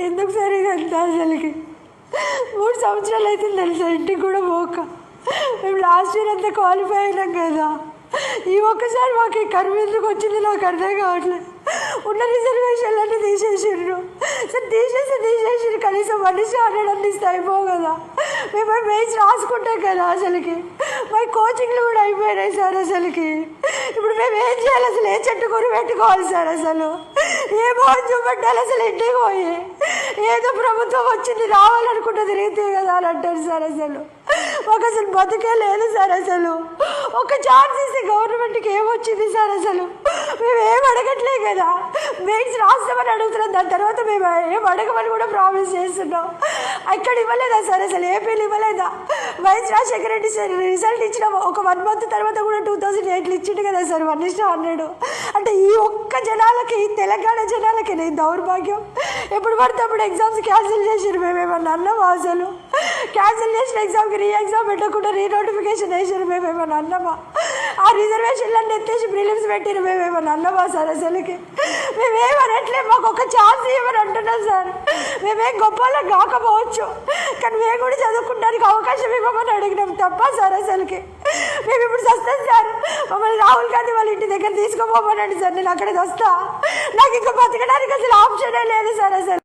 ఎందుకు సార్ ఇదంతా అసలుకి? మూడు సంవత్సరాలు అవుతుంది తెలుసా? ఇంటికి కూడా పోక. మేము లాస్ట్ ఇయర్ అంతా క్వాలిఫై అయినాం కదా. ఈ ఒక్కసారి మాకు ఈ కరువు ఎందుకు వచ్చింది నాకు అర్థం కావట్లేదు ఉన్న రిజర్వేషన్లన్నీ తీసేసిండ్రు సార్ తీసేసి తీసేసిండ్రు కనీసం మనిషి హండ్రెడ్ ఇస్తే అయిపో కదా. మేము వేసి రాసుకుంటాం కదా అసలుకి. మా కోచింగ్లు కూడా అయిపోయినాయి సార్ అసలుకి. ఇప్పుడు మేము ఏం చేయాలి? అసలు ఏ చెట్టు కూర పెట్టుకోవాలి సార్ అసలు? ఏ భవన్ చూపెట్టాలి అసలు ఇంటికి పోయి. ఏదో ప్రభుత్వం వచ్చింది రావాలనుకుంటే తిరిగితే కదా అని అంటారు సార్ అసలు. ఒక అసలు బతుకే లేదు సార్ అసలు. ఒక ఛాన్స్ ఇస్తే గవర్నమెంట్కి ఏమొచ్చింది సార్ అసలు? మేము ఏం అడగట్లే కదా. మెయిన్స్ రాస్తామని అడుగుతున్నాం దాని తర్వాత మేము ఏం అడగమని కూడా ప్రామిస్ చేస్తున్నాం. అక్కడ ఇవ్వలేదా సార్ అసలు? ఏపీలు ఇవ్వలేదా? YS Rajasekhara Reddy sir result ఇచ్చిన ఒక వన్ మంత్ తర్వాత కూడా టూ థౌసండ్ ఎయిట్లు ఇచ్చిండు కదా సార్ వన్ ఇష్టం హండ్రెడ్ అంటే ఈ ఒక్క జనాలకి ఈ తెలంగాణ జనాలకి నేను దౌర్భాగ్యం. ఎప్పుడు పడితే అప్పుడు ఎగ్జామ్స్ క్యాన్సిల్ చేసారు మేమేమన్నా అన్నామా అసలు? క్యాన్సిల్ చేసిన ఎగ్జామ్కి రీ ఎగ్జామ్ పెట్టకుండా రీ నోటిఫికేషన్ వేసారు మేమేమన్నా అన్నామా? ఆ రిజర్వేషన్లన్నీ ఎత్తేసి ప్రిలిమ్స్ పెట్టారు మేమేమన్నా అన్నామా సార్ అసలుకి? మేమేమనట్లే మాకు ఒక ఛాన్స్ ఇవ్వని అంటున్నాం సార్. మేమేం గొప్పలో కాకపోవచ్చు. కానీ మేము కూడా చదువుకుంటానికి అవకాశం ఇవ్వమని అడిగినాం తప్ప సార్ అసలుకి. మేము ఇప్పుడు వస్తాం సార్. మమ్మల్ని రాహుల్ గాంధీ వాళ్ళ ఇంటి దగ్గర తీసుకుపోమనండి సార్. నేను అక్కడికి వస్తా. నాకు ఇంకా బతకడానికి అసలు ఆప్షనే లేదు సార్ అసలు.